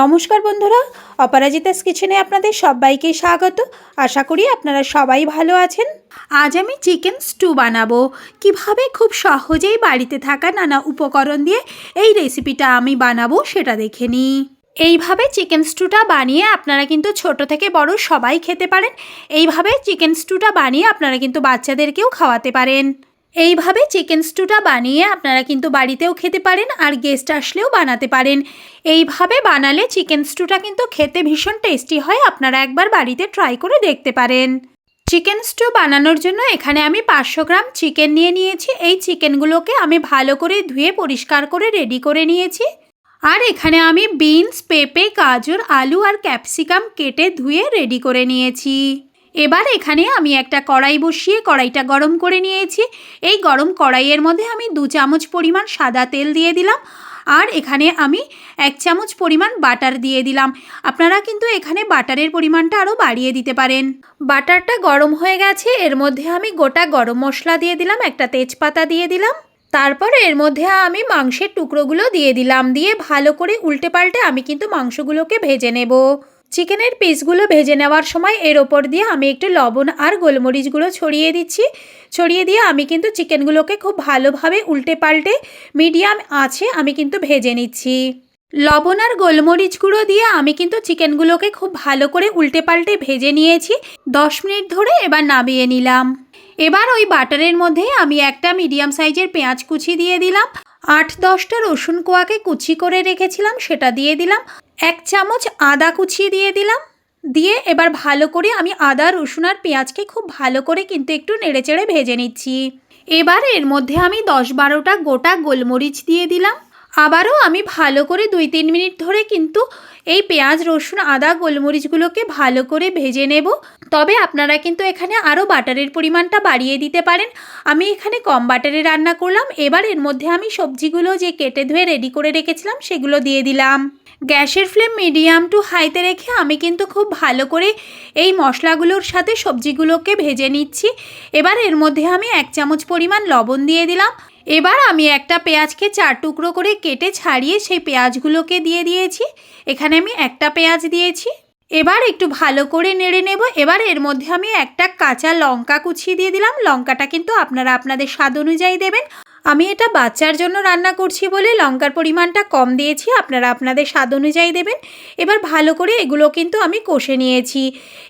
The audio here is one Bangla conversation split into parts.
নমস্কার বন্ধুরা, অপরাজিতাস কিচেনে আপনাদের সবাইকে স্বাগত। আশা করি আপনারা সবাই ভালো আছেন। আজ আমি চিকেন স্টু বানাবো। কীভাবে খুব সহজেই বাড়িতে থাকা নানা উপকরণ দিয়ে এই রেসিপিটা আমি বানাবো সেটা দেখে নিই এইভাবে চিকেন স্টুটা বানিয়ে আপনারা কিন্তু ছোট থেকে বড় সবাই খেতে পারেন। এইভাবে চিকেন স্টুটা বানিয়ে আপনারা কিন্তু বাচ্চাদেরকেও খাওয়াতে পারেন। এইভাবে চিকেন স্টুটা বানিয়ে আপনারা কিন্তু বাড়িতেও খেতে পারেন আর গেস্ট আসলেও বানাতে পারেন। এইভাবে বানালে চিকেন স্টুটা কিন্তু খেতে ভীষণ টেস্টি হয়, আপনারা একবার বাড়িতে ট্রাই করে দেখতে পারেন। চিকেন স্টু বানানোর জন্য এখানে আমি পাঁচশো গ্রাম চিকেন নিয়ে নিয়েছি, এই চিকেনগুলোকে আমি ভালো করে ধুয়ে পরিষ্কার করে রেডি করে নিয়েছি। আর এখানে আমি বিনস পেঁপে, গাজর, আলু আর ক্যাপসিকাম কেটে ধুয়ে রেডি করে নিয়েছি। এবার এখানে আমি একটা কড়াই বসিয়ে কড়াইটা গরম করে নিয়েছি। এই গরম কড়াইয়ের মধ্যে আমি দু চামচ পরিমাণ সাদা তেল দিয়ে দিলাম আর এখানে আমি এক চামচ পরিমাণ বাটার দিয়ে দিলাম। আপনারা কিন্তু এখানে বাটারের পরিমাণটা আরও বাড়িয়ে দিতে পারেন। বাটারটা গরম হয়ে গেছে, এর মধ্যে আমি গোটা গরম মশলা দিয়ে দিলাম, একটা তেজপাতা দিয়ে দিলাম। তারপর এর মধ্যে আমি মাংসের টুকরোগুলো দিয়ে দিলাম, দিয়ে ভালো করে উল্টে পাল্টে আমি কিন্তু মাংসগুলোকে ভেজে নেব। চিকেনের পিসগুলো ভেজে নেওয়ার সময় এর ওপর দিয়ে আমি একটু লবণ আর গোলমরিচগুলো ছড়িয়ে দিচ্ছি। ছড়িয়ে দিয়ে আমি কিন্তু চিকেনগুলোকে খুব ভালোভাবে উল্টে পাল্টে মিডিয়াম আছে আমি কিন্তু ভেজে নিচ্ছি। লবণ আর গোলমরিচ গুঁড়ো দিয়ে আমি কিন্তু চিকেনগুলোকে খুব ভালো করে উল্টে পাল্টে ভেজে নিয়েছি। দশ মিনিট ধরে এবার নামিয়ে নিলাম। এবার ওই বাটারের মধ্যে আমি একটা মিডিয়াম সাইজের পেঁয়াজ কুচি দিয়ে দিলাম। আট দশটা রসুন কোয়াকে কুচি করে রেখেছিলাম সেটা দিয়ে দিলাম। এক চামচ আদা কুচিয়ে দিয়ে দিলাম। দিয়ে এবার ভালো করে আমি আদা, রসুন আর পেঁয়াজকে খুব ভালো করে কিন্তু একটু নেড়েচেড়ে ভেজে নিচ্ছি। এবার এর মধ্যে আমি দশ বারোটা গোটা গোলমরিচ দিয়ে দিলাম। আবারও আমি ভালো করে দুই তিন মিনিট ধরে কিন্তু এই পেঁয়াজ, রসুন, আদা, গোলমরিচগুলোকে ভালো করে ভেজে নেব। তবে আপনারা কিন্তু এখানে আরও বাটারের পরিমাণটা বাড়িয়ে দিতে পারেন। আমি এখানে কম বাটারে রান্না করলাম। এবার এর মধ্যে আমি সবজিগুলো যে কেটে ধুয়ে রেডি করে রেখেছিলাম সেগুলো দিয়ে দিলাম। গ্যাসের ফ্লেম মিডিয়াম টু হাইতে রেখে আমি কিন্তু খুব ভালো করে এই মশলাগুলোর সাথে সবজিগুলোকে ভেজে নিচ্ছি। এবার এর মধ্যে আমি এক চামচ পরিমাণ লবণ দিয়ে দিলাম। এবার আমি একটা পেঁয়াজকে চার টুকরো করে কেটে ছাড়িয়ে সেই পেঁয়াজগুলোকে দিয়ে দিয়েছি। এখানে আমি একটা পেঁয়াজ দিয়েছি। এবার একটু ভালো করে নেড়ে নেব। এবার এর মধ্যে আমি একটা কাঁচা লঙ্কা কুচিয়ে দিয়ে দিলাম। লঙ্কাটা কিন্তু আপনারা আপনাদের স্বাদ অনুযায়ী দেবেন। আমি এটা বাচ্চার জন্য রান্না করছি বলে লঙ্কার পরিমাণটা কম দিয়েছি, আপনারা আপনাদের স্বাদ অনুযায়ী দেবেন। এবার ভালো করে এগুলো কিন্তু আমি কষে নিয়েছি।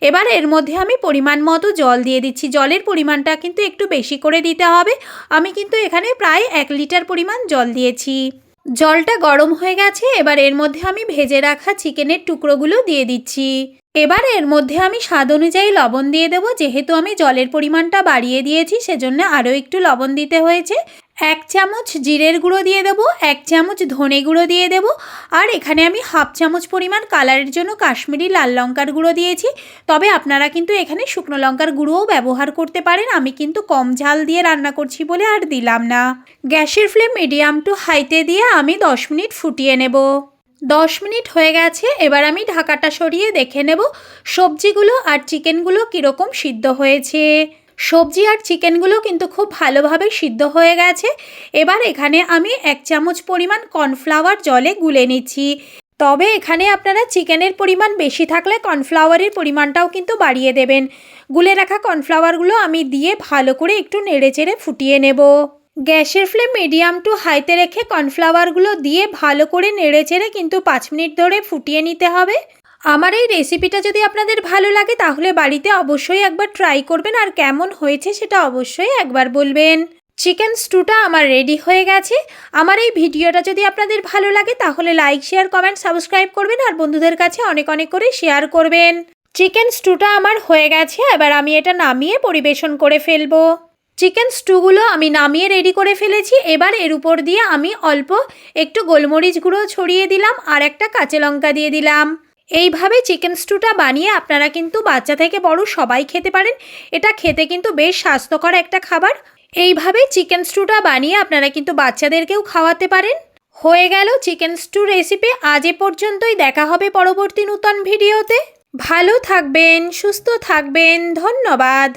এবার এর মধ্যে আমি পরিমাণ মতো জল দিয়ে দিচ্ছি। জলের পরিমাণটা কিন্তু একটু বেশি করে দিতে হবে। আমি কিন্তু এখানে প্রায় এক লিটার পরিমাণ জল দিয়েছি। জলটা গরম হয়ে গেছে, এবার এর মধ্যে আমি ভেজে রাখা চিকেনের টুকরোগুলো দিয়ে দিচ্ছি। এবার এর মধ্যে আমি স্বাদ অনুযায়ী লবণ দিয়ে দেবো। যেহেতু আমি জলের পরিমাণটা বাড়িয়ে দিয়েছি, সেজন্য আরও একটু লবণ দিতে হয়েছে। এক চামচ জিরের গুঁড়ো দিয়ে দেবো, এক চামচ ধনে গুঁড়ো দিয়ে দেবো, আর এখানে আমি হাফ চামচ পরিমাণ কালারের জন্য কাশ্মীরি লাল লঙ্কার গুঁড়ো দিয়েছি। তবে আপনারা কিন্তু এখানে শুকনো লঙ্কার গুঁড়োও ব্যবহার করতে পারেন, আমি কিন্তু কম ঝাল দিয়ে রান্না করছি বলে আর দিলাম না। গ্যাসের ফ্লেম মিডিয়াম টু হাইতে দিয়ে আমি দশ মিনিট ফুটিয়ে নেব। দশ মিনিট হয়ে গেছে, এবার আমি ঢাকাটা সরিয়ে দেখে নেব সবজিগুলো আর চিকেনগুলো কীরকম সিদ্ধ হয়েছে। সবজি আর চিকেনগুলো কিন্তু খুব ভালোভাবে সিদ্ধ হয়ে গেছে। এবার এখানে আমি এক চামচ পরিমাণ কর্নফ্লাওয়ার জলে গুলে নিচ্ছি। তবে এখানে আপনারা চিকেনের পরিমাণ বেশি থাকলে কর্নফ্লাওয়ারের পরিমাণটাও কিন্তু বাড়িয়ে দেবেন। গুলে রাখা কর্নফ্লাওয়ারগুলো আমি দিয়ে ভালো করে একটু নেড়েচেড়ে ফুটিয়ে নেব। গ্যাসের ফ্লেম মিডিয়াম টু হাইতে রেখে কর্নফ্লাওয়ারগুলো দিয়ে ভালো করে নেড়েচেড়ে কিন্তু পাঁচ মিনিট ধরে ফুটিয়ে নিতে হবে। আমার এই রেসিপিটা যদি আপনাদের ভালো লাগে, তাহলে বাড়িতে অবশ্যই একবার ট্রাই করবেন আর কেমন হয়েছে সেটা অবশ্যই একবার বলবেন। চিকেন স্টুটা আমার রেডি হয়ে গেছে। আমার এই ভিডিওটা যদি আপনাদের ভালো লাগে, তাহলে লাইক শেয়ার কমেন্ট সাবস্ক্রাইব করবেন আর বন্ধুদের কাছে অনেক অনেক করে শেয়ার করবেন। চিকেন স্টুটা আমার হয়ে গেছে, এবার আমি এটা নামিয়ে পরিবেশন করে ফেলব। চিকেন স্টুগুলো আমি নামিয়ে রেডি করে ফেলেছি। এবার এর উপর দিয়ে আমি অল্প একটু গোলমরিচ গুঁড়ো ছড়িয়ে দিলাম আর একটা কাঁচা লঙ্কা দিয়ে দিলাম। এইভাবে চিকেন স্টুটা বানিয়ে আপনারা কিন্তু বাচ্চা থেকে বড় সবাই খেতে পারেন। এটা খেতে কিন্তু বেশ স্বাস্থ্যকর একটা খাবার। এইভাবে চিকেন স্টুটা বানিয়ে আপনারা কিন্তু বাচ্চাদেরকেও খাওয়াতে পারেন। হয়ে গেল চিকেন স্টু রেসিপি আজ এ পর্যন্তই দেখা হবে পরবর্তী নূতন ভিডিওতে। ভালো থাকবেন, সুস্থ থাকবেন। ধন্যবাদ।